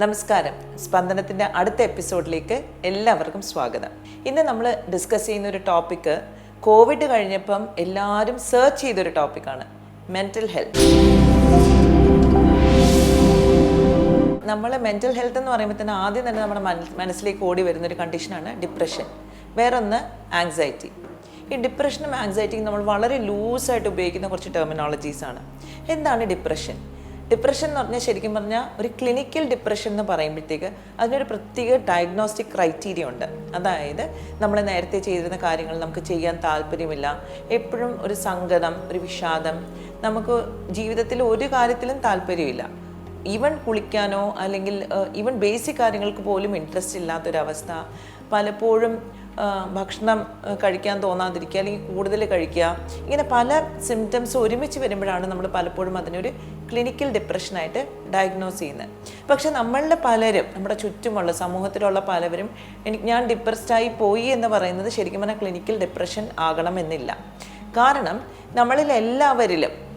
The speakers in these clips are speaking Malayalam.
നമസ്കാരം. സ്പന്ദനത്തിന്റെ അടുത്ത എപ്പിസോഡിലേക്ക് എല്ലാവർക്കും സ്വാഗതം. ഇന്ന് നമ്മൾ ഡിസ്കസ് ചെയ്യുന്ന ഒരു ടോപ്പിക്ക് കോവിഡ് കഴിഞ്ഞപ്പം എല്ലാവരും സെർച്ച് ചെയ്തൊരു ടോപ്പിക്കാണ് മെന്റൽ ഹെൽത്ത് നമ്മൾ മെന്റൽ ഹെൽത്ത് എന്ന് പറയുമ്പോൾ തന്നെ ആദ്യം തന്നെ നമ്മുടെ മന- മനസ്സിലേക്ക് ഓടി വരുന്ന ഒരു കണ്ടീഷനാണ് ഡിപ്രഷൻ വേറൊന്ന് ആങ്സൈറ്റി ഈ ഡിപ്രഷനും ആങ്സൈറ്റിയും നമ്മൾ വളരെ ലൂസായിട്ട് ഉപയോഗിക്കുന്ന കുറച്ച് ടെർമിനോളജീസ് ആണ്. എന്താണ് ഡിപ്രഷൻ ഡിപ്രഷൻ എന്ന് പറഞ്ഞാൽ ശരിക്കും പറഞ്ഞാൽ ഒരു ക്ലിനിക്കൽ ഡിപ്രഷൻ എന്ന് പറയുമ്പോഴത്തേക്ക് അതിനൊരു പ്രത്യേക ഡയഗ്നോസ്റ്റിക് ക്രൈറ്റീരിയ ഉണ്ട്. അതായത് നമ്മൾ നേരത്തെ ചെയ്തിരുന്ന കാര്യങ്ങൾ നമുക്ക് ചെയ്യാൻ താല്പര്യമില്ല. എപ്പോഴും ഒരു സങ്കടം ഒരു വിഷാദം നമുക്ക് ജീവിതത്തിൽ ഒരു കാര്യത്തിലും താല്പര്യമില്ല. ഈവൻ കുളിക്കാനോ അല്ലെങ്കിൽ ഈവൻ ബേസിക് കാര്യങ്ങൾക്ക് പോലും ഇൻട്രസ്റ്റ് ഇല്ലാത്തൊരവസ്ഥ. പലപ്പോഴും ഭക്ഷണം കഴിക്കാൻ തോന്നാതിരിക്കുക അല്ലെങ്കിൽ കൂടുതൽ കഴിക്കുക. ഇങ്ങനെ പല സിംറ്റംസ് ഒരുമിച്ച് വരുമ്പോഴാണ് നമ്മൾ പലപ്പോഴും അതിനൊരു ക്ലിനിക്കൽ ഡിപ്രഷനായിട്ട് ഡയഗ്നോസ് ചെയ്യുന്നത്. പക്ഷെ നമ്മളുടെ പലരും നമ്മുടെ ചുറ്റുമുള്ള സമൂഹത്തിലുള്ള പലവരും എനിക്ക് ഞാൻ ഡിപ്രസ്ഡായി പോയി എന്ന് പറയുന്നത് ശരിക്കും പറഞ്ഞാൽ ക്ലിനിക്കൽ ഡിപ്രഷൻ ആകണമെന്നില്ല. കാരണം നമ്മളിൽ എല്ലാവരിലും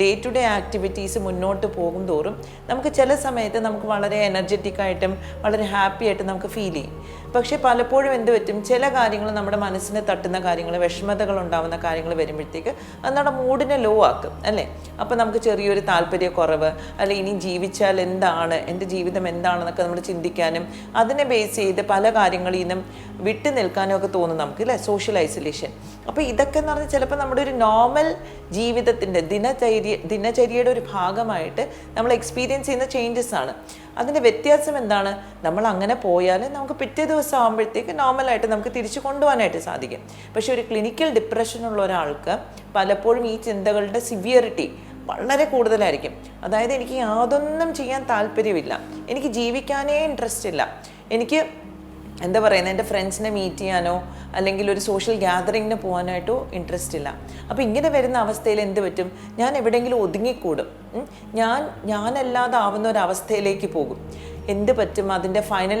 ഡേ ടു ഡേ ആക്ടിവിറ്റീസ് മുന്നോട്ട് പോകും തോറും നമുക്ക് ചില സമയത്ത് നമുക്ക് വളരെ എനർജറ്റിക് ആയിട്ടും വളരെ ഹാപ്പി ആയിട്ടും നമുക്ക് ഫീൽ ചെയ്യും. പക്ഷേ പലപ്പോഴും എന്ത് പറ്റും? ചില കാര്യങ്ങൾ നമ്മുടെ മനസ്സിനെ തട്ടുന്ന കാര്യങ്ങൾ വിഷമതകൾ ഉണ്ടാവുന്ന കാര്യങ്ങൾ വരുമ്പോഴത്തേക്ക് അത് നമ്മുടെ മൂഡിനെ ലോ ആക്കും അല്ലേ? അപ്പോൾ നമുക്ക് ചെറിയൊരു താല്പര്യക്കുറവ് അല്ലെ ഇനി ജീവിച്ചാൽ എന്താണ്? എന്റെ ജീവിതം എന്താണെന്നൊക്കെ നമ്മൾ ചിന്തിക്കാനും അതിനെ ബേസ് ചെയ്ത് പല കാര്യങ്ങളിൽ നിന്നും വിട്ടു നിൽക്കാനും ഒക്കെ തോന്നും നമുക്ക് അല്ലേ? സോഷ്യൽ ഐസൊലേഷൻ അപ്പോൾ ഇതൊക്കെ എന്ന് പറഞ്ഞാൽ ചിലപ്പോൾ നമ്മുടെ ഒരു നോർമൽ ജീവിതത്തിന്റെ ദിനചര്യ ദിനചര്യയുടെ ഒരു ഭാഗമായിട്ട് നമ്മൾ എക്സ്പീരിയൻസ് ചെയ്യുന്ന ചേഞ്ചസ് ആണ്. അതിന്റെ വ്യത്യാസം എന്താണ്? നമ്മൾ അങ്ങനെ പോയാൽ നമുക്ക് പിറ്റേ ദിവസം ആകുമ്പോഴത്തേക്ക് നോർമലായിട്ട് നമുക്ക് തിരിച്ചു കൊണ്ടുപോകാനായിട്ട് സാധിക്കും. പക്ഷേ ഒരു ക്ലിനിക്കൽ ഡിപ്രഷൻ ഉള്ള ഒരാൾക്ക് പലപ്പോഴും ഈ ചിന്തകളുടെ സിവിയറിറ്റി വളരെ കൂടുതലായിരിക്കും. അതായത് എനിക്ക് യാതൊന്നും ചെയ്യാൻ താല്പര്യമില്ല. എനിക്ക് ജീവിക്കാനേ ഇൻട്രസ്റ്റ് ഇല്ല. എനിക്ക് എന്താ പറയുന്നത് എന്റെ ഫ്രണ്ട്സിനെ മീറ്റ് ചെയ്യാനോ അല്ലെങ്കിൽ ഒരു സോഷ്യൽ ഗ്യാതറിങ്ങിന് പോകാനായിട്ടോ ഇൻട്രസ്റ്റ് ഇല്ല. അപ്പോൾ ഇങ്ങനെ വരുന്ന അവസ്ഥയിൽ എന്ത് പറ്റും? ഞാൻ എവിടെയെങ്കിലും ഒതുങ്ങിക്കൂടും. ഞാൻ ഞാനല്ലാതാവുന്ന ഒരു അവസ്ഥയിലേക്ക് പോകും. എന്ത് പറ്റും അതിന്റെ ഫൈനൽ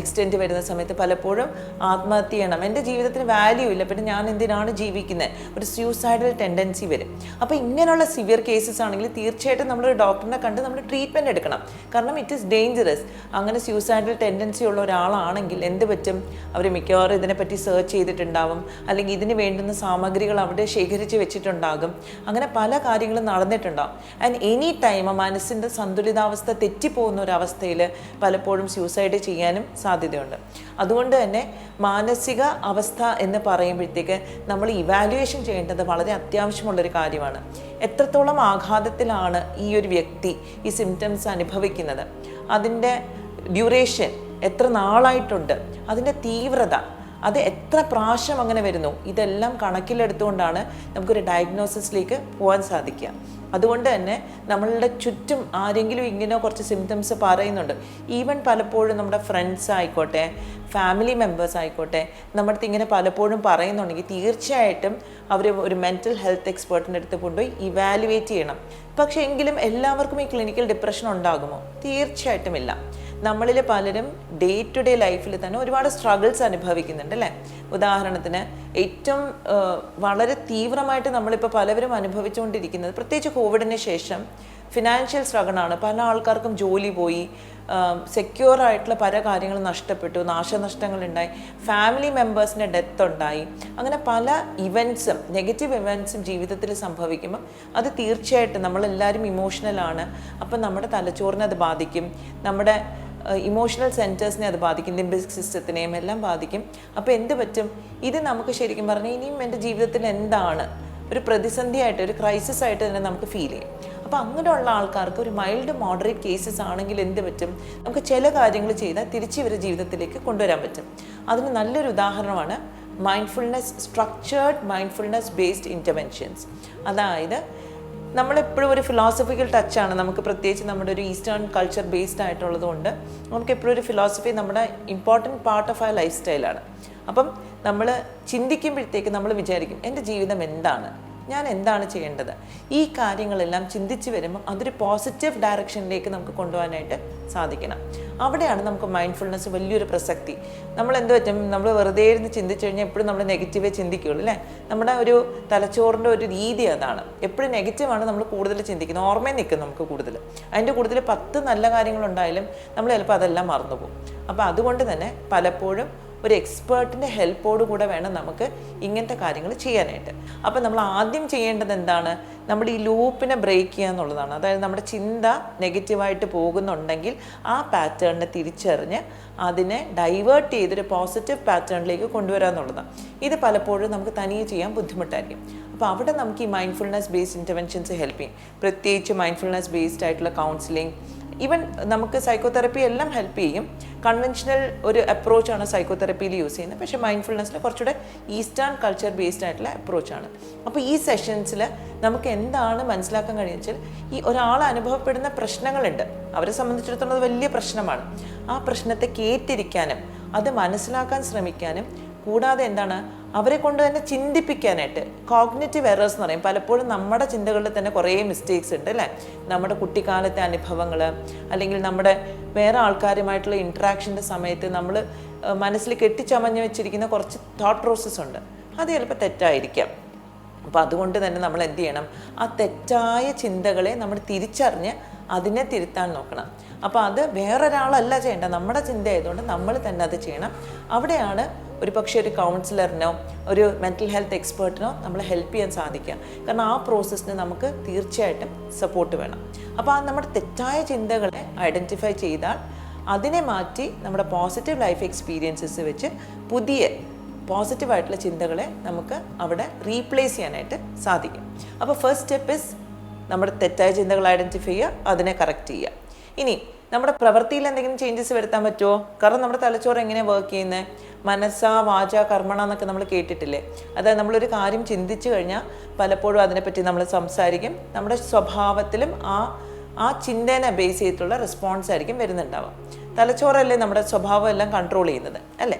എക്സ്റ്റെന്റ് വരുന്ന സമയത്ത് പലപ്പോഴും ആത്മഹത്യ ചെയ്യണം. എന്റെ ജീവിതത്തിന് വാല്യൂ ഇല്ല. പിന്നെ ഞാൻ എന്തിനാണ് ജീവിക്കുന്നത് ഒരു സ്യൂസൈഡൽ ടെൻഡൻസി വരും. അപ്പോൾ ഇങ്ങനെയുള്ള സിവിയർ കേസസ് ആണെങ്കിൽ തീർച്ചയായിട്ടും നമ്മളൊരു ഡോക്ടറിനെ കണ്ട് നമ്മൾ ട്രീറ്റ്മെന്റ് എടുക്കണം. കാരണം ഇറ്റ് ഈസ് ഡേഞ്ചറസ് അങ്ങനെ സ്യൂസൈഡൽ ടെൻഡൻസി ഉള്ള ഒരാളാണെങ്കിൽ എന്ത് പറ്റും? അവർ മിക്കവാറും ഇതിനെപ്പറ്റി സെർച്ച് ചെയ്തിട്ടുണ്ടാവും. അല്ലെങ്കിൽ ഇതിന് വേണ്ടുന്ന സാമഗ്രികൾ അവിടെ ശേഖരിച്ച് വെച്ചിട്ടുണ്ടാകും. അങ്ങനെ പല കാര്യങ്ങളും നടന്നിട്ടുണ്ടാകും ആൻഡ് എനി ടൈം മനസ്സിന്റെ സന്തുലിതാവസ്ഥ തെറ്റിപ്പോകുന്ന ഒരു അവസ്ഥയിൽ പലപ്പോഴും സ്യൂസൈഡ് ചെയ്യാനും സാധ്യതയുണ്ട്. അതുകൊണ്ട് തന്നെ മാനസിക അവസ്ഥ എന്ന് പറയുമ്പോഴത്തേക്ക് നമ്മൾ ഇവാലുവേഷൻ ചെയ്യേണ്ടത് വളരെ അത്യാവശ്യമുള്ളൊരു കാര്യമാണ്. എത്രത്തോളം ആഘാതത്തിലാണ് ഈ ഒരു വ്യക്തി ഈ സിംറ്റംസ് അനുഭവിക്കുന്നത്? അതിന്റെ ഡ്യൂറേഷൻ എത്ര നാളായിട്ടുണ്ട്? അതിന്റെ തീവ്രത അത് എത്ര പ്രാവശ്യം അങ്ങനെ വരുന്നു? ഇതെല്ലാം കണക്കിലെടുത്തുകൊണ്ടാണ് നമുക്കൊരു ഡയഗ്നോസിസിലേക്ക് പോകാൻ സാധിക്കുക. അതുകൊണ്ട് തന്നെ നമ്മളുടെ ചുറ്റും ആരെങ്കിലും ഇങ്ങനെ കുറച്ച് സിംറ്റംസ് പറയുന്നുണ്ട്. ഈവൻ പലപ്പോഴും നമ്മുടെ ഫ്രണ്ട്സ് ആയിക്കോട്ടെ ഫാമിലി മെമ്പേഴ്സ് ആയിക്കോട്ടെ നമ്മുടെ ഇങ്ങനെ പലപ്പോഴും പറയുന്നുണ്ടെങ്കിൽ തീർച്ചയായിട്ടും അവർ ഒരു മെന്റൽ ഹെൽത്ത് എക്സ്പേർട്ടിന്റെ അടുത്ത് കൊണ്ടുപോയി ഇവാലുവേറ്റ് ചെയ്യണം. പക്ഷേ എങ്കിലും എല്ലാവർക്കും ഈ ക്ലിനിക്കൽ ഡിപ്രഷൻ ഉണ്ടാകുമോ? തീർച്ചയായിട്ടും ഇല്ല. നമ്മളിൽ പലരും ഡേ ടു ഡേ ലൈഫിൽ തന്നെ ഒരുപാട് സ്ട്രഗിൾസ് അനുഭവിക്കുന്നുണ്ട് അല്ലേ? ഉദാഹരണത്തിന് ഏറ്റവും വളരെ തീവ്രമായിട്ട് നമ്മളിപ്പോൾ പലവരും അനുഭവിച്ചുകൊണ്ടിരിക്കുന്നത് പ്രത്യേകിച്ച് കോവിഡിന് ശേഷം ഫിനാൻഷ്യൽ സ്ട്രഗിളാണ് പല ആൾക്കാർക്കും ജോലി പോയി സെക്യൂർ ആയിട്ടുള്ള പല കാര്യങ്ങളും നഷ്ടപ്പെട്ടു നാശനഷ്ടങ്ങൾ ഉണ്ടായി ഫാമിലി മെമ്പേഴ്സിന്റെ ഡെത്ത് ഉണ്ടായി. അങ്ങനെ പല ഇവൻസും നെഗറ്റീവ് ഇവൻസും ജീവിതത്തിൽ സംഭവിക്കുമ്പോൾ അത് തീർച്ചയായിട്ടും നമ്മളെല്ലാവരും ഇമോഷണലാണ് അപ്പം നമ്മുടെ തലച്ചോറിനെ അത് ബാധിക്കും. നമ്മുടെ ഇമോഷണൽ സെന്റേഴ്സിനെ അത് ബാധിക്കും. ലിംബിക് സിസ്റ്റത്തിനെയും എല്ലാം ബാധിക്കും. അപ്പോൾ എന്ത് പറ്റും? ഇത് നമുക്ക് ശരിക്കും പറഞ്ഞാൽ ഇനിയും എന്റെ ജീവിതത്തിൽ എന്താണ്? ഒരു പ്രതിസന്ധിയായിട്ട് ഒരു ക്രൈസിസ് ആയിട്ട് തന്നെ നമുക്ക് ഫീൽ ചെയ്യും. അപ്പോൾ അങ്ങനെയുള്ള ആൾക്കാർക്ക് ഒരു മൈൽഡ് മോഡറേറ്റ് കേസസ് ആണെങ്കിൽ എന്ത് പറ്റും? നമുക്ക് ചില കാര്യങ്ങൾ ചെയ്താൽ തിരിച്ച് ഇവരുടെ ജീവിതത്തിലേക്ക് കൊണ്ടുവരാൻ പറ്റും. അതിന് നല്ലൊരു ഉദാഹരണമാണ് mindfulness structured mindfulness based interventions അതായത് നമ്മളെപ്പോഴും ഒരു ഫിലോസഫിക്കൽ ടച്ചാണ് നമുക്ക് പ്രത്യേകിച്ച് നമ്മുടെ ഒരു ഈസ്റ്റേൺ കൾച്ചർ ബേസ്ഡ് ആയിട്ടുള്ളത് കൊണ്ട് നമുക്ക് എപ്പോഴും ഒരു ഫിലോസഫി നമ്മുടെ ഇമ്പോർട്ടന്റ് പാർട്ട് ഓഫ് ആ ലൈഫ് സ്റ്റൈലാണ് അപ്പം നമ്മൾ ചിന്തിക്കുമ്പോഴത്തേക്ക് നമ്മൾ വിചാരിക്കും എന്റെ ജീവിതം എന്താണ്? ഞാൻ എന്താണ് ചെയ്യേണ്ടത്? ഈ കാര്യങ്ങളെല്ലാം ചിന്തിച്ച് വരുമ്പോൾ അതൊരു പോസിറ്റീവ് ഡയറക്ഷനിലേക്ക് നമുക്ക് കൊണ്ടുപോകാനായിട്ട് സാധിക്കണം. അവിടെയാണ് നമുക്ക് മൈൻഡ്ഫുൾനെസ് വലിയൊരു പ്രസക്തി. നമ്മൾ എന്ത് പറ്റും? നമ്മൾ വെറുതെ ഇരുന്ന് ചിന്തിച്ചു കഴിഞ്ഞാൽ എപ്പോഴും നമ്മൾ നെഗറ്റീവേ ചിന്തിക്കുകയുള്ളൂ അല്ലേ? നമ്മുടെ ഒരു തലച്ചോറിന്റെ ഒരു രീതി അതാണ്. എപ്പോഴും നെഗറ്റീവാണ് നമ്മൾ കൂടുതൽ ചിന്തിക്കുന്നത്. ഓർമ്മയിൽ നിൽക്കും നമുക്ക് കൂടുതൽ അതിന്റെ കൂടുതൽ പത്ത് നല്ല കാര്യങ്ങളുണ്ടായാലും നമ്മൾ ചിലപ്പോൾ അതെല്ലാം മറന്നുപോകും. അപ്പോൾ അതുകൊണ്ട് തന്നെ പലപ്പോഴും ഒരു എക്സ്പേർട്ടിന്റെ ഹെൽപ്പോട് കൂടെ വേണം നമുക്ക് ഇങ്ങനത്തെ കാര്യങ്ങൾ ചെയ്യാനായിട്ട്. അപ്പോൾ നമ്മൾ ആദ്യം ചെയ്യേണ്ടത് എന്താണ്? നമ്മുടെ ഈ ലൂപ്പിനെ ബ്രേക്ക് ചെയ്യുക എന്നുള്ളതാണ്. അതായത് നമ്മുടെ ചിന്ത നെഗറ്റീവായിട്ട് പോകുന്നുണ്ടെങ്കിൽ ആ പാറ്റേണിനെ തിരിച്ചറിഞ്ഞ് അതിനെ ഡൈവേർട്ട് ചെയ്തൊരു പോസിറ്റീവ് പാറ്റേണിലേക്ക് കൊണ്ടുവരിക എന്നുള്ളതാണ്. ഇത് പലപ്പോഴും നമുക്ക് തനിയെ ചെയ്യാൻ ബുദ്ധിമുട്ടായിരിക്കും. അപ്പോൾ അവിടെ നമുക്ക് ഈ മൈൻഡ്ഫുൾനെസ് ബേസ്ഡ് ഇന്റർവെൻഷൻസ് ഹെൽപ്പ് ചെയ്യും. പ്രത്യേകിച്ച് മൈൻഡ്ഫുൾനെസ് ബേസ്ഡ് ആയിട്ടുള്ള കൗൺസിലിംഗ് ഈവൻ നമുക്ക് സൈക്കോതെറപ്പി എല്ലാം ഹെൽപ്പ് ചെയ്യും. കൺവെൻഷണൽ ഒരു അപ്രോച്ചാണ് സൈക്കോതെറപ്പിയിൽ യൂസ് ചെയ്യുന്നത്. പക്ഷേ മൈൻഡ്ഫുൾനെസ്സിൽ കുറച്ചുകൂടെ ഈസ്റ്റേൺ കൾച്ചർ ബേസ്ഡ് ആയിട്ടുള്ള അപ്രോച്ചാണ് അപ്പോൾ ഈ സെഷൻസിൽ നമുക്ക് എന്താണ് മനസ്സിലാക്കാൻ വെച്ചാൽ ഈ ഒരാൾ അനുഭവപ്പെടുന്ന പ്രശ്നങ്ങളുണ്ട്. അവരെ സംബന്ധിച്ചിടത്തോളം വലിയ പ്രശ്നമാണ്. ആ പ്രശ്നത്തെ കേറ്റിരിക്കാനും അത് മനസ്സിലാക്കാൻ ശ്രമിക്കാനും കൂടാതെ എന്താണ് അവരെ കൊണ്ട് തന്നെ ചിന്തിപ്പിക്കാനായിട്ട് കോഗ്നേറ്റീവ് എറേഴ്സ് എന്ന് പറയും. പലപ്പോഴും നമ്മുടെ ചിന്തകളിൽ തന്നെ കുറേ മിസ്റ്റേക്സ് ഉണ്ട് അല്ലേ? നമ്മുടെ കുട്ടിക്കാലത്തെ അനുഭവങ്ങൾ അല്ലെങ്കിൽ നമ്മുടെ വേറെ ആൾക്കാരുമായിട്ടുള്ള ഇൻട്രാക്ഷന്റെ സമയത്ത് നമ്മൾ മനസ്സിൽ കെട്ടിച്ചമഞ്ഞ് വെച്ചിരിക്കുന്ന കുറച്ച് തോട്ട് പ്രോസസ്സ് ഉണ്ട്. അത് ചിലപ്പോൾ തെറ്റായിരിക്കാം. അപ്പോൾ അതുകൊണ്ട് തന്നെ നമ്മൾ എന്ത് ചെയ്യണം? ആ തെറ്റായ ചിന്തകളെ നമ്മൾ തിരിച്ചറിഞ്ഞ് അതിനെ തിരുത്താൻ നോക്കണം. അപ്പോൾ അത് വേറൊരാളല്ല ചെയ്യേണ്ട നമ്മുടെ ചിന്ത ആയതുകൊണ്ട് നമ്മൾ തന്നെ അത് ചെയ്യണം. അവിടെയാണ് ഒരു പക്ഷേ ഒരു കൗൺസിലറിനോ ഒരു മെന്റൽ ഹെൽത്ത് എക്സ്പേർട്ടിനോ നമ്മൾ ഹെൽപ്പ് ചെയ്യാൻ സാധിക്കുക. കാരണം ആ പ്രോസസ്സിന് നമുക്ക് തീർച്ചയായിട്ടും സപ്പോർട്ട് വേണം. അപ്പോൾ ആ നമ്മുടെ തെറ്റായ ചിന്തകളെ ഐഡന്റിഫൈ ചെയ്താൽ അതിനെ മാറ്റി നമ്മുടെ പോസിറ്റീവ് ലൈഫ് എക്സ്പീരിയൻസസ് വെച്ച് പുതിയ പോസിറ്റീവായിട്ടുള്ള ചിന്തകളെ നമുക്ക് അവിടെ റീപ്ലേസ് ചെയ്യാനായിട്ട് സാധിക്കും. അപ്പോൾ ഫസ്റ്റ് സ്റ്റെപ്പ് ഇസ് നമ്മുടെ തെറ്റായ ചിന്തകൾ ഐഡന്റിഫൈ ചെയ്യുക അതിനെ കറക്റ്റ് ചെയ്യുക. ഇനി നമ്മുടെ പ്രവൃത്തിയിൽ എന്തെങ്കിലും ചേഞ്ചസ് വരുത്താൻ പറ്റുമോ കാരണം നമ്മുടെ തലച്ചോറ് എങ്ങനെയാണ് വർക്ക് ചെയ്യുന്നത് മനസ്സാ വാച കർമ്മണ എന്നൊക്കെ നമ്മൾ കേട്ടിട്ടില്ലേ? അതായത് നമ്മളൊരു കാര്യം ചിന്തിച്ചു കഴിഞ്ഞാൽ പലപ്പോഴും അതിനെപ്പറ്റി നമ്മൾ സംസാരിക്കും. നമ്മുടെ സ്വഭാവത്തിലും ആ ആ ചിന്തേനെ ബേസ് ചെയ്തിട്ടുള്ള റെസ്പോൺസ് ആയിരിക്കും വരുന്നുണ്ടാവുക. തലച്ചോറല്ലേ നമ്മുടെ സ്വഭാവം എല്ലാം കൺട്രോൾ ചെയ്യുന്നത് അല്ലേ?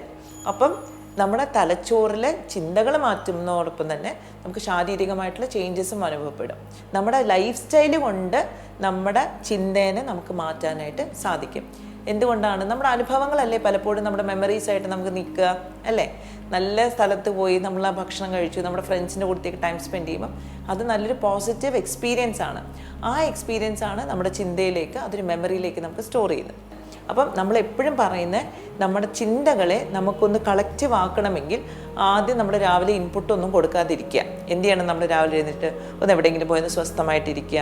അപ്പം നമ്മുടെ തലച്ചോറിലെ ചിന്തകൾ മാറ്റുന്നതോടൊപ്പം തന്നെ നമുക്ക് ശാരീരികമായിട്ടുള്ള ചേഞ്ചസും അനുഭവപ്പെടും. നമ്മുടെ ലൈഫ് സ്റ്റൈൽ കൊണ്ട് നമ്മുടെ ചിന്തേനെ നമുക്ക് മാറ്റാനായിട്ട് സാധിക്കും. എന്തുകൊണ്ടാണ്? നമ്മുടെ അനുഭവങ്ങളല്ലേ പലപ്പോഴും നമ്മുടെ മെമ്മറീസ് ആയിട്ട് നമുക്ക് നിൽക്കുക അല്ലേ? നല്ല സ്ഥലത്ത് പോയി നമ്മൾ ആ ഭക്ഷണം കഴിച്ചു നമ്മുടെ ഫ്രണ്ട്സിന്റെ കൂട്ടത്തേക്ക് ടൈം സ്പെൻഡ് ചെയ്യുമ്പം അത് നല്ലൊരു പോസിറ്റീവ് എക്സ്പീരിയൻസ് ആണ്. ആ എക്സ്പീരിയൻസ് ആണ് നമ്മുടെ ചിന്തയിലേക്ക് അതൊരു മെമ്മറിയിലേക്ക് നമുക്ക് സ്റ്റോർ ചെയ്യുന്നത്. അപ്പം നമ്മൾ എപ്പോഴും പറയുന്ന നമ്മുടെ ചിന്തകളെ നമുക്കൊന്ന് കളക്റ്റീവ് ആക്കണമെങ്കിൽ ആദ്യം നമ്മൾ രാവിലെ ഇൻപുട്ടൊന്നും കൊടുക്കാതിരിക്കുക. എന്ത് ചെയ്യണം നമ്മൾ രാവിലെ എഴുന്നിട്ട് ഒന്ന് എവിടെയെങ്കിലും പോയി ഒന്ന് സ്വസ്ഥമായിട്ടിരിക്കുക?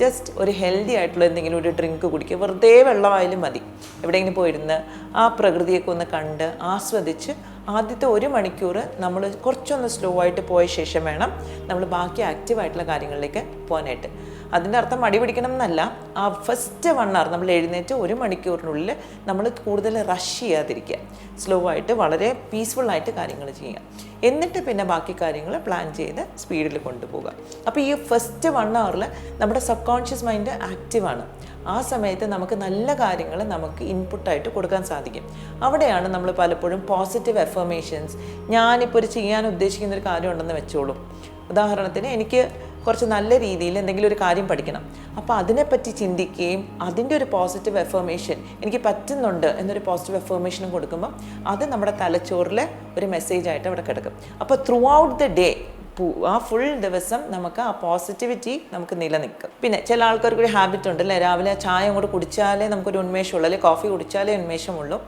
ജസ്റ്റ് ഒരു ഹെൽത്തി ആയിട്ടുള്ള എന്തെങ്കിലും ഒരു ഡ്രിങ്ക് കുടിക്കുക. വെറുതെ വെള്ളമായാലും മതി. എവിടെയെങ്കിലും പോയിരുന്ന് ആ പ്രകൃതിയൊക്കെ ഒന്ന് കണ്ട് ആസ്വദിച്ച് ആദ്യത്തെ ഒരു മണിക്കൂർ നമ്മൾ കുറച്ചൊന്ന് സ്ലോ ആയിട്ട് പോയ ശേഷം വേണം നമ്മൾ ബാക്കി ആക്റ്റീവായിട്ടുള്ള കാര്യങ്ങളിലേക്ക് പോകാനായിട്ട്. അതിന്റെ അർത്ഥം മടി പിടിക്കണം എന്നല്ല. ആ ഫസ്റ്റ് വൺ അവർ നമ്മൾ എഴുന്നേറ്റ് ഒരു മണിക്കൂറിനുള്ളിൽ നമ്മൾ കൂടുതൽ റഷ് ചെയ്യാതിരിക്കുക. സ്ലോ ആയിട്ട് വളരെ പീസ്ഫുള്ളായിട്ട് കാര്യങ്ങൾ ചെയ്യുക. എന്നിട്ട് പിന്നെ ബാക്കി കാര്യങ്ങൾ പ്ലാൻ ചെയ്ത് സ്പീഡിൽ കൊണ്ടുപോകുക അപ്പോൾ ഈ ഫസ്റ്റ് വൺ അവറിൽ നമ്മുടെ സബ് കോൺഷ്യസ് മൈൻഡ് ആക്റ്റീവാണ് ആ സമയത്ത് നമുക്ക് നല്ല കാര്യങ്ങൾ നമുക്ക് ഇൻപുട്ടായിട്ട് കൊടുക്കാൻ സാധിക്കും. അവിടെയാണ് നമ്മൾ പലപ്പോഴും പോസിറ്റീവ് എഫർമേഷൻസ് ഞാനിപ്പോൾ ഒരു ചെയ്യാൻ ഉദ്ദേശിക്കുന്ന ഒരു കാര്യം ഉണ്ടെന്ന് വെച്ചോളൂ. ഉദാഹരണത്തിന് എനിക്ക് കുറച്ച് നല്ല രീതിയിൽ എന്തെങ്കിലും ഒരു കാര്യം പഠിക്കണം. അപ്പോൾ അതിനെപ്പറ്റി ചിന്തിക്കുകയും അതിന്റെ ഒരു പോസിറ്റീവ് എഫർമേഷൻ എനിക്ക് പറ്റുന്നുണ്ട് എന്നൊരു പോസിറ്റീവ് എഫർമേഷനും കൊടുക്കുമ്പോൾ അത് നമ്മുടെ തലച്ചോറിലെ ഒരു മെസ്സേജ് ആയിട്ട് അവിടെ കിടക്കും. അപ്പോൾ ത്രൂ ഔട്ട് ദ ഡേ ആ ഫുൾ ദിവസം നമുക്ക് ആ പോസിറ്റിവിറ്റി നമുക്ക് നിലനിൽക്കും. പിന്നെ ചില ആൾക്കാർക്ക് ഒരു ഹാബിറ്റ് ഉണ്ട് അല്ലേ രാവിലെ ചായ അങ്ങോട്ട് കുടിച്ചാലേ നമുക്കൊരു ഉന്മേഷമുള്ളൂ അല്ലെങ്കിൽ കോഫി കുടിച്ചാലേ ഉന്മേഷമുള്ളൂ.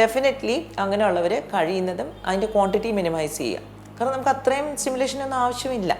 ഡെഫിനറ്റ്ലി അങ്ങനെയുള്ളവർ കഴിയുന്നതും അതിന്റെ ക്വാണ്ടിറ്റി മിനിമൈസ് ചെയ്യുക. കാരണം നമുക്ക് അത്രയും സിമുലേഷൻ ഒന്നും ആവശ്യമില്ല.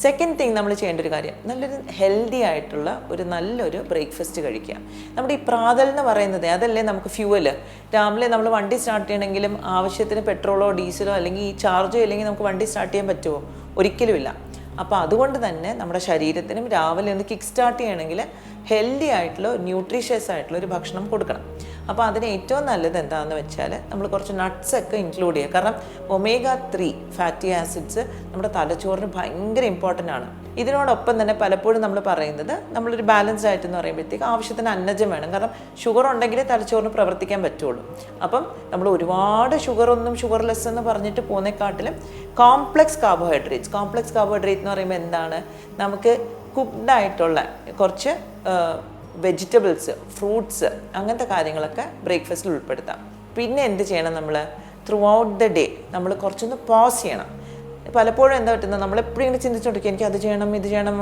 സെക്കൻഡ് തിങ് നമ്മൾ ചെയ്യേണ്ട ഒരു കാര്യം നല്ലൊരു ഹെൽത്തി ആയിട്ടുള്ള ഒരു നല്ലൊരു ബ്രേക്ക്ഫാസ്റ്റ് കഴിക്കുക. നമ്മുടെ ഈ പ്രാതൽ എന്ന് പറയുന്നത് അതല്ലേ നമുക്ക് ഫ്യൂവൽ രാവിലെ നമ്മൾ വണ്ടി സ്റ്റാർട്ട് ചെയ്യണമെങ്കിലും ആവശ്യത്തിന് പെട്രോളോ ഡീസലോ അല്ലെങ്കിൽ ഈ ചാർജോ ഇല്ലെങ്കിൽ നമുക്ക് വണ്ടി സ്റ്റാർട്ട് ചെയ്യാൻ പറ്റുമോ? ഒരിക്കലുമില്ല. അപ്പോൾ അതുകൊണ്ട് തന്നെ നമ്മുടെ ശരീരത്തിനും രാവിലെ ഒന്ന് കിക്ക് സ്റ്റാർട്ട് ചെയ്യണമെങ്കിൽ ഹെൽത്തി ആയിട്ടുള്ള ന്യൂട്രീഷ്യസ് ആയിട്ടുള്ള ഒരു ഭക്ഷണം കൊടുക്കണം. അപ്പോൾ അതിന് ഏറ്റവും നല്ലത് എന്താണെന്ന് വെച്ചാൽ നമ്മൾ കുറച്ച് നട്ട്സ് ഒക്കെ ഇൻക്ലൂഡ് ചെയ്യുക. കാരണം ഒമേഗ ത്രീ ഫാറ്റി ആസിഡ്സ് നമ്മുടെ തലച്ചോറിന് ഭയങ്കര ഇമ്പോർട്ടന്റ് ആണ്. ഇതിനോടൊപ്പം തന്നെ പലപ്പോഴും നമ്മൾ പറയുന്നത് നമ്മളൊരു ബാലൻസ്ഡ് ആയിട്ട് എന്ന് പറയുമ്പോഴത്തേക്ക് ആവശ്യത്തിന് അന്നജം വേണം. കാരണം ഷുഗർ ഉണ്ടെങ്കിലേ തലച്ചോറിന് പ്രവർത്തിക്കാൻ പറ്റുള്ളൂ. അപ്പം നമ്മൾ ഒരുപാട് ഷുഗർ ഒന്നും ഷുഗർലെസ് എന്ന് പറഞ്ഞിട്ട് പോകുന്നേക്കാട്ടിലും കോംപ്ലക്സ് കാർബോഹൈഡ്രേറ്റ്സ് കോംപ്ലക്സ് കാർബോഹൈഡ്രേറ്റ് എന്ന് പറയുമ്പോൾ എന്താണ്? നമുക്ക് കുക്ക്ഡ് ആയിട്ടുള്ള കുറച്ച് വെജിറ്റബിൾസ് ഫ്രൂട്ട്സ് അങ്ങനത്തെ കാര്യങ്ങളൊക്കെ ബ്രേക്ക്ഫാസ്റ്റിൽ ഉൾപ്പെടുത്താം. പിന്നെ എന്ത് ചെയ്യണം നമ്മൾ ത്രൂ ഔട്ട് ദ ഡേ നമ്മൾ കുറച്ചൊന്ന് പോസ് ചെയ്യണം. പലപ്പോഴും എന്താ പറ്റുന്നത്? നമ്മളെപ്പോഴും ഇങ്ങനെ ചിന്തിച്ചുകൊണ്ടിരിക്കും എനിക്ക് അത് ചെയ്യണം ഇത് ചെയ്യണം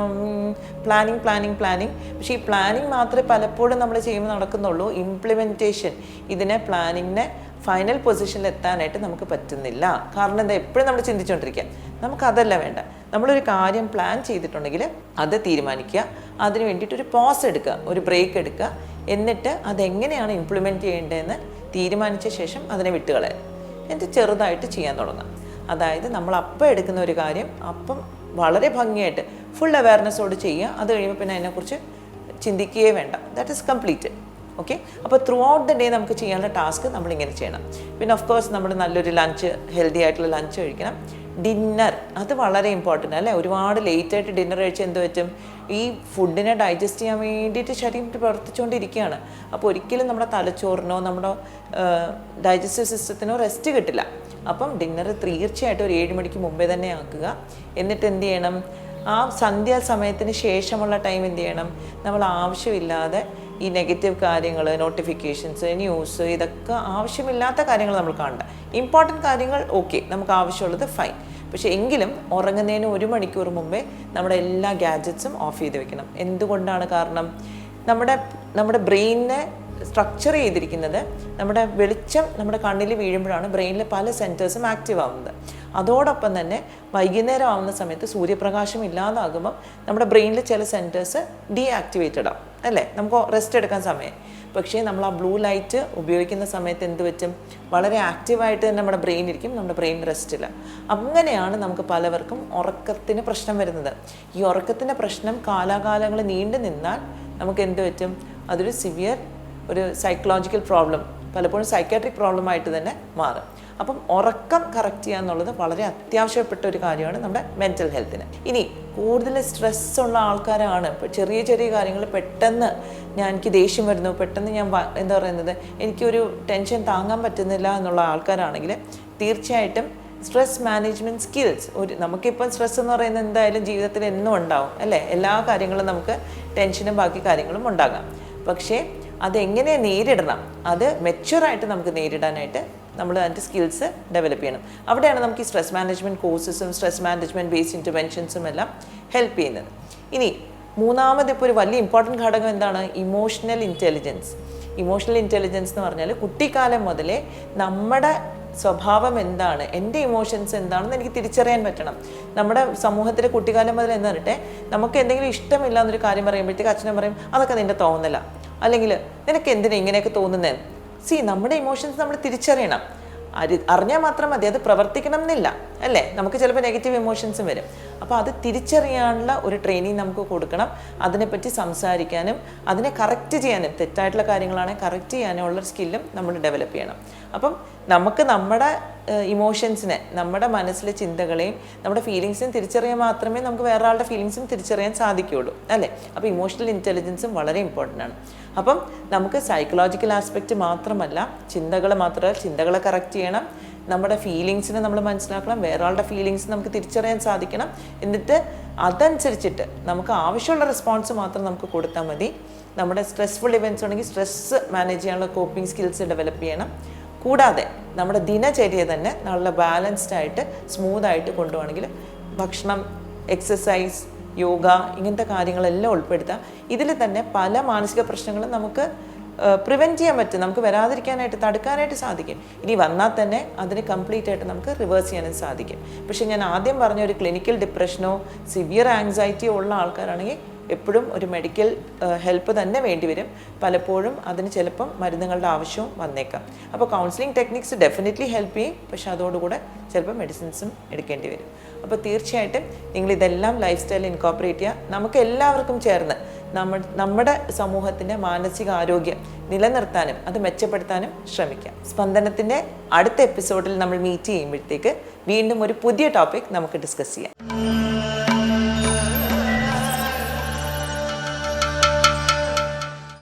പ്ലാനിങ് പ്ലാനിങ് പ്ലാനിങ് പക്ഷേ ഈ പ്ലാനിങ് മാത്രമേ പലപ്പോഴും നമ്മൾ ചെയ്യുമ്പോൾ നടക്കുന്നുള്ളൂ. ഇംപ്ലിമെന്റേഷൻ ഇതിനെ പ്ലാനിങ്ങിനെ ഫൈനൽ പൊസിഷനിൽ എത്താനായിട്ട് നമുക്ക് പറ്റുന്നില്ല. കാരണം എന്താ? എപ്പോഴും നമ്മൾ ചിന്തിച്ചുകൊണ്ടിരിക്കുക നമുക്കതല്ല വേണ്ട നമ്മളൊരു കാര്യം പ്ലാൻ ചെയ്തിട്ടുണ്ടെങ്കിൽ അത് തീരുമാനിക്കുക. അതിന് വേണ്ടിയിട്ട് ഒരു പോസ് എടുക്കുക ഒരു ബ്രേക്ക് എടുക്കുക. എന്നിട്ട് അതെങ്ങനെയാണ് ഇംപ്ലിമെന്റ് ചെയ്യേണ്ടതെന്ന് തീരുമാനിച്ച ശേഷം അതിനെ വിട്ടുകളെ എന്നിട്ട് ചെറുതായിട്ട് ചെയ്യാൻ തുടങ്ങുക. അതായത് നമ്മൾ അപ്പം എടുക്കുന്ന ഒരു കാര്യം അപ്പം വളരെ ഭംഗിയായിട്ട് ഫുൾ അവയർനെസ്സോട് ചെയ്യുക. അത് കഴിയുമ്പോൾ പിന്നെ അതിനെക്കുറിച്ച് ചിന്തിക്കുകയേ വേണ്ട. ദാറ്റ് ഈസ് കംപ്ലീറ്റ് ഓക്കെ അപ്പോൾ ത്രൂ ഔട്ട് ദ ഡേ നമുക്ക് ചെയ്യാനുള്ള ടാസ്ക് നമ്മളിങ്ങനെ ചെയ്യണം. പിന്നെ ഓഫ് കോഴ്സ് നമ്മൾ നല്ലൊരു ലഞ്ച് ഹെൽത്തി ആയിട്ടുള്ള ലഞ്ച് കഴിക്കണം. ഡിന്നർ അത് വളരെ ഇമ്പോർട്ടന്റ് അല്ലേ? ഒരുപാട് ലേറ്റ് ആയിട്ട് ഡിന്നർ കഴിച്ച് എന്ത് പറ്റും? ഈ ഫുഡിനെ ഡൈജസ്റ്റ് ചെയ്യാൻ വേണ്ടിയിട്ട് ശരീരം പ്രവർത്തിച്ചുകൊണ്ടിരിക്കുകയാണ്. അപ്പോൾ ഒരിക്കലും നമ്മുടെ തലച്ചോറിനോ നമ്മുടെ ഡൈജസ്റ്റീവ് സിസ്റ്റത്തിനോ റെസ്റ്റ് കിട്ടില്ല. അപ്പം ഡിന്നർ തീർച്ചയായിട്ടും ഒരു ഏഴ് മണിക്ക് മുമ്പേ തന്നെ ആക്കുക. എന്നിട്ട് എന്ത് ചെയ്യണം? ആ സന്ധ്യാസമയത്തിന് ശേഷമുള്ള ടൈം എന്ത് ചെയ്യണം? നമ്മൾ ആവശ്യമില്ലാതെ ഈ നെഗറ്റീവ് കാര്യങ്ങൾ നോട്ടിഫിക്കേഷൻസ് ന്യൂസ് ഇതൊക്കെ ആവശ്യമില്ലാത്ത കാര്യങ്ങൾ നമ്മൾ കാണണ്ട. ഇമ്പോർട്ടന്റ് കാര്യങ്ങൾ ഓക്കെ നമുക്ക് ആവശ്യമുള്ളത് ഫൈൻ പക്ഷേ എങ്കിലും ഉറങ്ങുന്നതിന് ഒരു മണിക്കൂർ മുമ്പേ നമ്മുടെ എല്ലാ ഗാഡ്ജറ്റ്സും ഓഫ് ചെയ്ത് വെക്കണം. എന്തുകൊണ്ടാണ് കാരണം? നമ്മുടെ നമ്മുടെ ബ്രെയിനിനെ സ്ട്രക്ചർ ചെയ്തിരിക്കുന്നത് നമ്മുടെ വെളിച്ചം നമ്മുടെ കണ്ണിൽ വീഴുമ്പോഴാണ് ബ്രെയിനിലെ പല സെന്റേഴ്സും ആക്റ്റീവ് ആവുന്നത്. അതോടൊപ്പം തന്നെ വൈകുന്നേരം ആവുന്ന സമയത്ത് സൂര്യപ്രകാശം ഇല്ലാതാകുമ്പം നമ്മുടെ ബ്രെയിനിലെ ചില സെന്റേഴ്സ് ഡീആക്ടിവേറ്റഡ് ആവും. അല്ലേ? നമുക്ക് റെസ്റ്റ് എടുക്കാൻ സമയം. പക്ഷേ നമ്മൾ ആ ബ്ലൂ ലൈറ്റ് ഉപയോഗിക്കുന്ന സമയത്ത് എന്ത് പറ്റും? വളരെ ആക്റ്റീവായിട്ട് തന്നെ നമ്മുടെ ബ്രെയിൻ ഇരിക്കും നമ്മുടെ ബ്രെയിൻ റെസ്റ്റില്ല അങ്ങനെയാണ് നമുക്ക് പലവർക്കും ഉറക്കത്തിന് പ്രശ്നം വരുന്നത്. ഈ ഉറക്കത്തിന്റെ പ്രശ്നം കാലാകാലങ്ങൾ നീണ്ടു നിന്നാൽ നമുക്ക് എന്ത് പറ്റും? അതൊരു സിവിയർ ഒരു സൈക്കോളജിക്കൽ പ്രോബ്ലം പലപ്പോഴും സൈക്കാട്രിക് പ്രോബ്ലം ആയിട്ട് തന്നെ മാറും. അപ്പം ഉറക്കം കറക്റ്റ് ചെയ്യുക എന്നുള്ളത് വളരെ അത്യാവശ്യപ്പെട്ട ഒരു കാര്യമാണ് നമ്മുടെ മെന്റൽ ഹെൽത്തിന് ഇനി കൂടുതൽ സ്ട്രെസ് ഉള്ള ആൾക്കാരാണ്. ചെറിയ ചെറിയ കാര്യങ്ങൾ പെട്ടെന്ന് ഞാൻ എനിക്ക് ദേഷ്യം വരുന്നു പെട്ടെന്ന് ഞാൻ എന്താ പറയുന്നത് എനിക്കൊരു ടെൻഷൻ താങ്ങാൻ പറ്റുന്നില്ല എന്നുള്ള ആൾക്കാരാണെങ്കിൽ തീർച്ചയായിട്ടും സ്ട്രെസ് മാനേജ്മെന്റ് സ്കിൽസ് ഒരു നമുക്കിപ്പം സ്ട്രെസ് എന്ന് പറയുന്നത് എന്തായാലും ജീവിതത്തിൽ എന്നും ഉണ്ടാവും അല്ലേ? എല്ലാ കാര്യങ്ങളും നമുക്ക് ടെൻഷനും ബാക്കി കാര്യങ്ങളും ഉണ്ടാകാം. പക്ഷേ അതെങ്ങനെ നേരിടണം? അത് മെച്ചുവറായിട്ട് നമുക്ക് നേരിടാനായിട്ട് നമ്മൾ അതിന്റെ സ്കിൽസ് ഡെവലപ്പ് ചെയ്യണം. അവിടെയാണ് നമുക്ക് ഈ സ്ട്രെസ് മാനേജ്മെന്റ് കോഴ്സസും സ്ട്രെസ് മാനേജ്മെന്റ് ബേസ്ഡ് ഇന്റർവെൻഷൻസും എല്ലാം ഹെൽപ്പ് ചെയ്യുന്നത്. ഇനി മൂന്നാമത് ഇപ്പോൾ ഒരു വലിയ ഇമ്പോർട്ടന്റ് ഘടകം എന്താണ്? ഇമോഷണൽ ഇന്റലിജൻസ് ഇമോഷണൽ ഇന്റലിജൻസ് എന്ന് പറഞ്ഞാൽ കുട്ടിക്കാലം മുതലേ നമ്മുടെ സ്വഭാവം എന്താണ്? എന്റെ ഇമോഷൻസ് എന്താണെന്ന് എനിക്ക് തിരിച്ചറിയാൻ പറ്റണം. നമ്മുടെ സമൂഹത്തിലെ കുട്ടിക്കാലം മുതൽ എന്ന് പറഞ്ഞിട്ട് നമുക്ക് എന്തെങ്കിലും ഇഷ്ടമില്ല എന്നൊരു കാര്യം പറയുമ്പോഴത്തേക്ക് അച്ഛനും പറയും അതൊക്കെ നിന്റെ തോന്നല. അല്ലെങ്കിൽ നിനക്ക് എന്തിനാ ഇങ്ങനെയൊക്കെ തോന്നുന്നത് സി നമ്മുടെ ഇമോഷൻസ് നമ്മൾ തിരിച്ചറിയണം. അരി അറിഞ്ഞാൽ മാത്രം മതി അത് പ്രവർത്തിക്കണം എന്നില്ല. അല്ലേ? നമുക്ക് ചിലപ്പോൾ നെഗറ്റീവ് ഇമോഷൻസും വരും. അപ്പോൾ അത് തിരിച്ചറിയാനുള്ള ഒരു ട്രെയിനിങ് നമുക്ക് കൊടുക്കണം. അതിനെപ്പറ്റി സംസാരിക്കാനും അതിനെ കറക്റ്റ് ചെയ്യാനും തെറ്റായിട്ടുള്ള കാര്യങ്ങളാണെങ്കിൽ കറക്റ്റ് ചെയ്യാനും ഉള്ള സ്കില്ലും നമ്മൾ ഡെവലപ്പ് ചെയ്യണം. അപ്പം നമുക്ക് നമ്മുടെ ഇമോഷൻസിനെ നമ്മുടെ മനസ്സിലെ ചിന്തകളെയും നമ്മുടെ ഫീലിങ്സിനും തിരിച്ചറിയാൻ മാത്രമേ നമുക്ക് വേറെ ആളുടെ ഫീലിങ്സും തിരിച്ചറിയാൻ സാധിക്കുകയുള്ളൂ. അല്ലേ? അപ്പോൾ ഇമോഷണൽ ഇന്റലിജൻസും വളരെ ഇമ്പോർട്ടന്റ് ആണ്. അപ്പം നമുക്ക് സൈക്കോളജിക്കൽ ആസ്പെക്റ്റ് മാത്രമല്ല ചിന്തകൾ മാത്രമല്ല ചിന്തകളെ കറക്റ്റ് ചെയ്യണം. നമ്മുടെ ഫീലിങ്സിനെ നമ്മൾ മനസ്സിലാക്കണം വേറെ ആളുടെ ഫീലിങ്സ് നമുക്ക് തിരിച്ചറിയാൻ സാധിക്കണം. എന്നിട്ട് അതനുസരിച്ചിട്ട് നമുക്ക് ആവശ്യമുള്ള റെസ്പോൺസ് മാത്രം നമുക്ക് കൊടുത്താൽ മതി. നമ്മുടെ സ്ട്രെസ്ഫുൾ ഇവന്റ്സ് ഉണ്ടെങ്കിൽ സ്ട്രെസ് മാനേജ് ചെയ്യാനുള്ള കോപ്പിംഗ് സ്കിൽസ് ഡെവലപ്പ് ചെയ്യണം. കൂടാതെ നമ്മുടെ ദിനചര്യ തന്നെ നല്ല ബാലൻസ്ഡ് ആയിട്ട് സ്മൂത്ത് ആയിട്ട് കൊണ്ടുപോകണമെങ്കിൽ ഭക്ഷണം എക്സസൈസ് യോഗ ഇങ്ങനത്തെ കാര്യങ്ങളെല്ലാം ഉൾപ്പെടുത്തുക ഇതിൽ തന്നെ പല മാനസിക പ്രശ്നങ്ങളും നമുക്ക് പ്രിവെന്റ് ചെയ്യാൻ പറ്റും. നമുക്ക് വരാതിരിക്കാനായിട്ട് തടുക്കാനായിട്ട് സാധിക്കും. ഇനി വന്നാൽ തന്നെ അതിന് കംപ്ലീറ്റ് ആയിട്ട് നമുക്ക് റിവേഴ്സ് ചെയ്യാനും സാധിക്കും. പക്ഷേ ഞാൻ ആദ്യം പറഞ്ഞ ഒരു ക്ലിനിക്കൽ ഡിപ്രഷനോ സിവിയർ ആങ്സൈറ്റിയോ ഉള്ള ആൾക്കാരാണെങ്കിൽ എപ്പോഴും ഒരു മെഡിക്കൽ ഹെൽപ്പ് തന്നെ വേണ്ടിവരും പലപ്പോഴും അതിന് ചിലപ്പം മരുന്നുകളുടെ ആവശ്യവും വന്നേക്കാം. അപ്പോൾ കൗൺസിലിംഗ് ടെക്നിക്സ് ഡെഫിനറ്റ്ലി ഹെൽപ്പ് ചെയ്യും. പക്ഷേ അതോടുകൂടെ ചിലപ്പോൾ മെഡിസിൻസും എടുക്കേണ്ടി വരും. അപ്പോൾ തീർച്ചയായിട്ടും നിങ്ങളിതെല്ലാം ലൈഫ് സ്റ്റൈൽ ഇൻകോപ്പറേറ്റ് ചെയ്യുക. നമുക്ക് എല്ലാവർക്കും ചേർന്ന് നമ്മ നമ്മുടെ സമൂഹത്തിന്റെ മാനസികാരോഗ്യം നിലനിർത്താനും അത് മെച്ചപ്പെടുത്താനും ശ്രമിക്കാം. സ്പന്ദനത്തിന്റെ അടുത്ത എപ്പിസോഡിൽ നമ്മൾ മീറ്റ് ചെയ്യുമ്പോഴത്തേക്ക് വീണ്ടും ഒരു പുതിയ ടോപ്പിക് നമുക്ക് ഡിസ്കസ് ചെയ്യാം.